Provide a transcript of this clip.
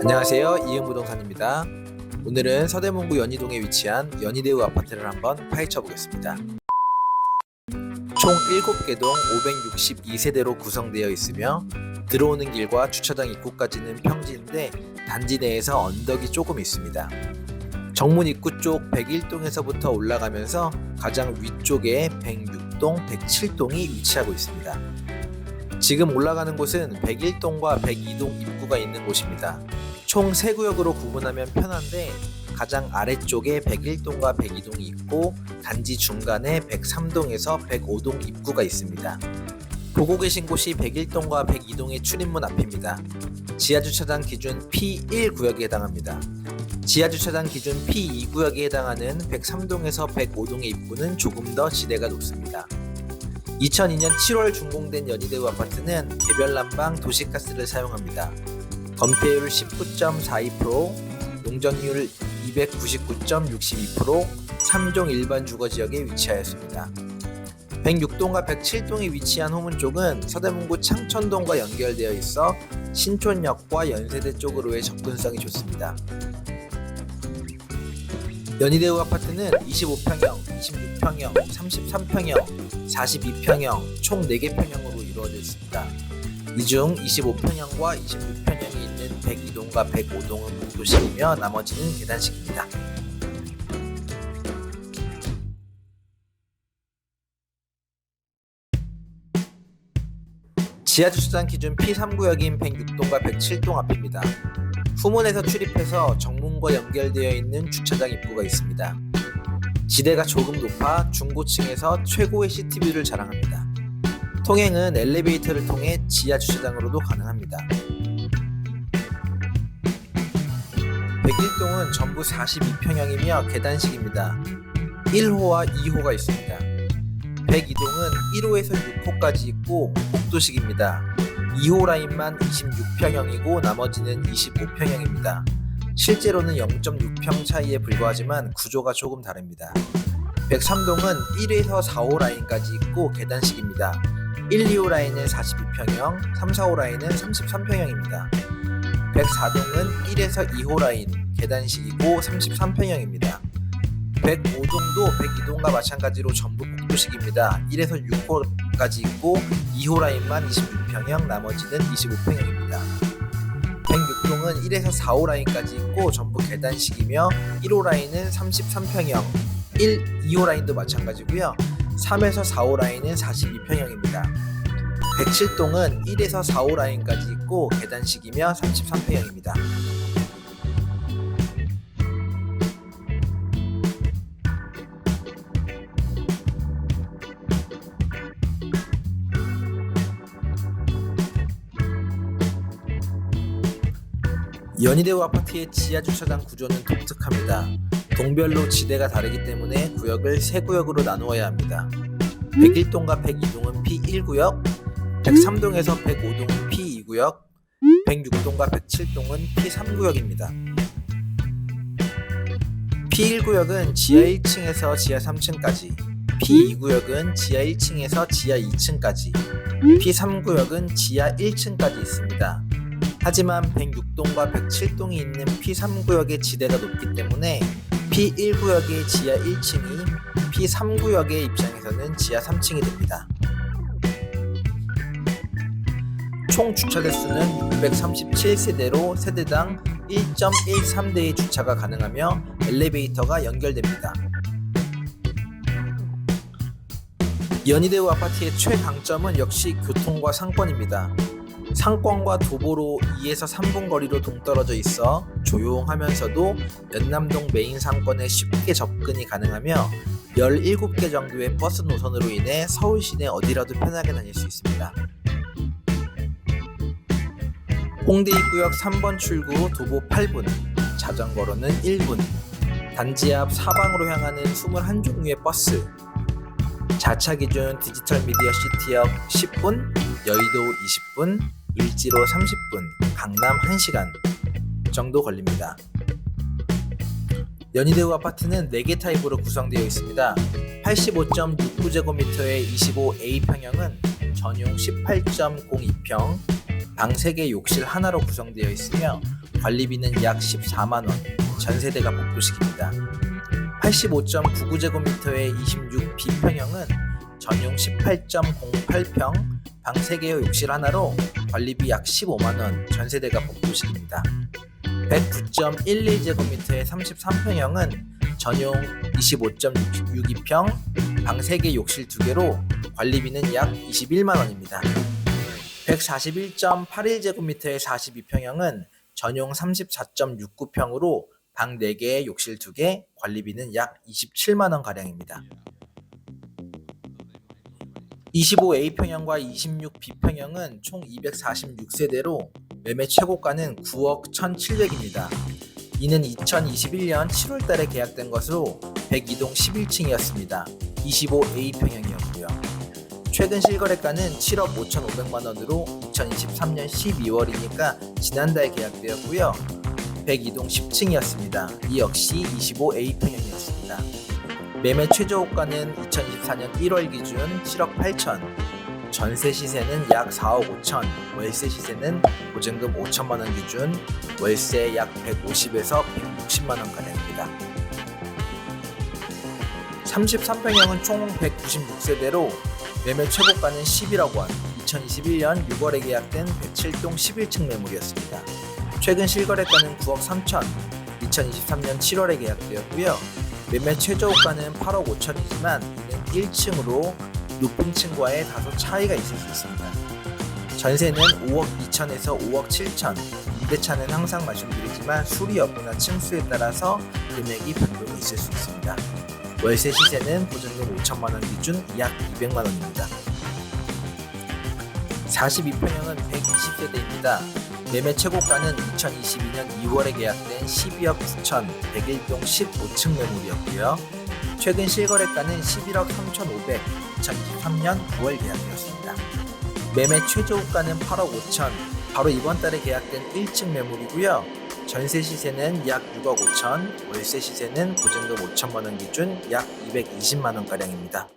안녕하세요. 이은부동산입니다. 오늘은 서대문구 연희동에 위치한 연희대우 아파트를 한번 파헤쳐 보겠습니다. 총 7개 동 562세대로 구성되어 있으며 들어오는 길과 주차장 입구까지는 평지인데 단지 내에서 언덕이 조금 있습니다. 정문 입구 쪽 101동에서부터 올라가면서 가장 위쪽에 106동, 107동이 위치하고 있습니다. 지금 올라가는 곳은 101동과 102동 입구가 있는 곳입니다. 총 3구역으로 구분하면 편한데 가장 아래쪽에 101동과 102동이 있고 단지 중간에 103동에서 105동 입구가 있습니다. 보고 계신 곳이 101동과 102동의 출입문 앞입니다. 지하주차장 기준 P1 구역에 해당합니다. 지하주차장 기준 P2 구역에 해당하는 103동에서 105동의 입구는 조금 더 지대가 높습니다. 2002년 7월 준공된 연희대우 아파트는 개별 난방 도시가스를 사용합니다. 건폐율 19.42%, 용적률 299.62%, 3종 일반 주거 지역에 위치하였습니다. 106동과 107동에 위치한 호문 쪽은 서대문구 창천동과 연결되어 있어 신촌역과 연세대 쪽으로의 접근성이 좋습니다. 연희대우 아파트는 25평형, 26평형, 33평형, 42평형 총 4개 평형으로 이루어져 있습니다. 이 중 25평형과 26평형이 있는 102동과 105동은 복도식이며 나머지는 계단식입니다. 지하주차장 기준 P3구역인 106동과 107동 앞입니다. 후문에서 출입해서 정문과 연결되어 있는 주차장 입구가 있습니다. 지대가 조금 높아 중고층에서 최고의 시티뷰를 자랑합니다. 통행은 엘리베이터를 통해 지하 주차장으로도 가능합니다. 101동은 전부 42평형이며 계단식입니다. 1호와 2호가 있습니다. 102동은 1호에서 6호까지 있고 복도식입니다. 2호 라인만 26평형이고 나머지는 25평형입니다. 실제로는 0.6평 차이에 불과하지만 구조가 조금 다릅니다. 103동은 1에서 4호 라인까지 있고 계단식입니다. 1, 2호 라인은 42평형, 3, 4호 라인은 33평형입니다. 104동은 1에서 2호 라인 계단식이고 33평형입니다. 105동도 102동과 마찬가지로 전부 복도식입니다. 1에서 6호까지 있고 2호 라인만 26평형, 나머지는 25평형입니다. 106동은 1에서 4호 라인까지 있고 전부 계단식이며 1호 라인은 33평형, 1, 2호 라인도 마찬가지고요. 3에서 4호 라인은 42평형입니다. 107동은 1에서 4호 라인까지 있고 계단식이며 33평형입니다. 연희대우 아파트의 지하 주차장 구조는 독특합니다. 동별로 지대가 다르기 때문에 구역을 세 구역으로 나누어야 합니다. 101동과 102동은 P1구역, 103동에서 105동은 P2구역, 106동과 107동은 P3구역입니다. P1구역은 지하 1층에서 지하 3층까지, P2구역은 지하 1층에서 지하 2층까지, P3구역은 지하 1층까지 있습니다. 하지만 106동과 107동이 있는 P3구역의 지대가 높기 때문에 P1구역의 지하 1층이 P3구역의 입장에서는 지하 3층이 됩니다. 총 주차 대수는 637세대로 세대당 1.13대의 주차가 가능하며 엘리베이터가 연결됩니다. 연희대우 아파트의 최강점은 역시 교통과 상권입니다. 상권과 도보로 2에서 3분 거리로 동떨어져 있어 조용하면서도 연남동 메인 상권에 쉽게 접근이 가능하며 17개 정도의 버스 노선으로 인해 서울 시내 어디라도 편하게 다닐 수 있습니다. 홍대 입구역 3번 출구 도보 8분, 자전거로는 1분, 단지 앞 사방으로 향하는 21종류의 버스, 자차 기준 디지털 미디어 시티역 10분, 여의도 20분, 일지로 30분, 강남 1시간 정도 걸립니다. 연희대우 아파트는 4개 타입으로 구성되어 있습니다. 85.69제곱미터의 25A 평형은 전용 18.02평, 방 3개 욕실 하나로 구성되어 있으며 관리비는 약 14만원, 전세대가 복도식입니다. 85.99제곱미터의 26B평형은 전용 18.08평, 방 3개의 욕실 하나로 관리비 약 15만원, 전세대가 복도식입니다. 109.12제곱미터의 33평형은 전용 25.62평, 방 3개 욕실 2개로 관리비는 약 21만원입니다. 141.81제곱미터의 42평형은 전용 34.69평으로 방 4개, 욕실 2개, 관리비는 약 27만원 가량입니다. 25A평형과 26B평형은 총 246세대로 매매 최고가는 9억 1,700입니다. 이는 2021년 7월 달에 계약된 것으로 102동 11층이었습니다. 25A평형이었고요. 최근 실거래가는 7억 5,500만 원으로 2023년 12월이니까 지난달 계약되었고요. 102동 10층이었습니다. 이 역시 25A평형이었습니다. 매매 최저호가는 2024년 1월 기준 7억 8천, 전세 시세는 약 4억 5천, 월세 시세는 보증금 5천만 원 기준 월세 약 150에서 160만 원 가량입니다. 33평형은 총 196세대로 매매 최고가는 11억 원, 2021년 6월에 계약된 107동 11층 매물이었습니다. 최근 실거래가는 9억 3천, 2023년 7월에 계약되었고요. 매매 최저호가는 8억 5천이지만 이는 1층으로 높은 층과의 다소 차이가 있을 수 있습니다. 전세는 5억 2천에서 5억 7천, 임대차는 항상 말씀드리지만 수리 여부나 층수에 따라서 금액이 변동이 있을 수 있습니다. 월세 시세는 보증금 5천만 원 기준 약 200만 원입니다. 42평형은 120세대입니다. 매매 최고가는 2022년 2월에 계약된 12억 9천 101동 15층 매물이었고요. 최근 실거래가는 11억 3,500 2023년 9월 계약되었습니다. 매매 최저호가는 8억 5천 바로 이번 달에 계약된 1층 매물이고요. 전세 시세는 약 6억 5천, 월세 시세는 보증금 5천만 원 기준 약 220만 원 가량입니다.